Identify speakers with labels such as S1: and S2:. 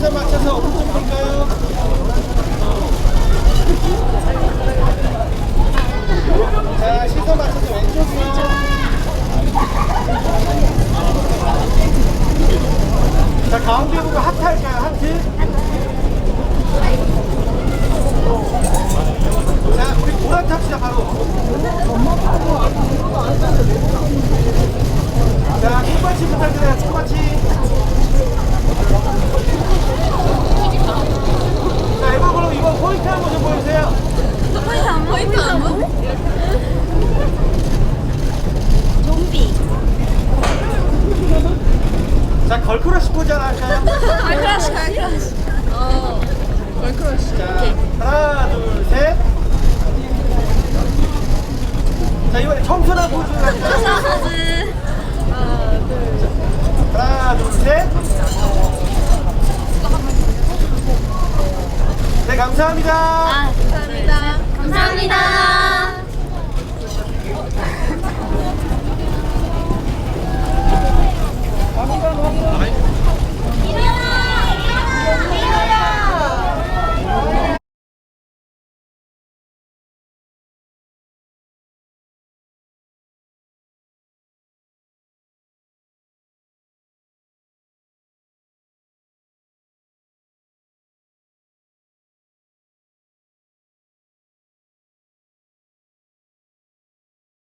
S1: 순서 맞춰서 오른쪽 할까요? 자, 시선 맞춰서 왼쪽이요. 자, 가운데 보고 하트 할까요? 하트? 자, 우리 보라 탑시다, 바로. 자, 손받치 부탁드려요, 손받치. 포인트 안
S2: 보여? 포인트 안 보여? 좀비.
S1: 자 걸크러쉬 포즈하나 할까요? 아, 갈크라시
S2: 갈크라시. 아, 어. 걸크러쉬. 자
S1: 하나 둘셋자 이번에 청소나 포즈를 할까요? 감사합니다. 아,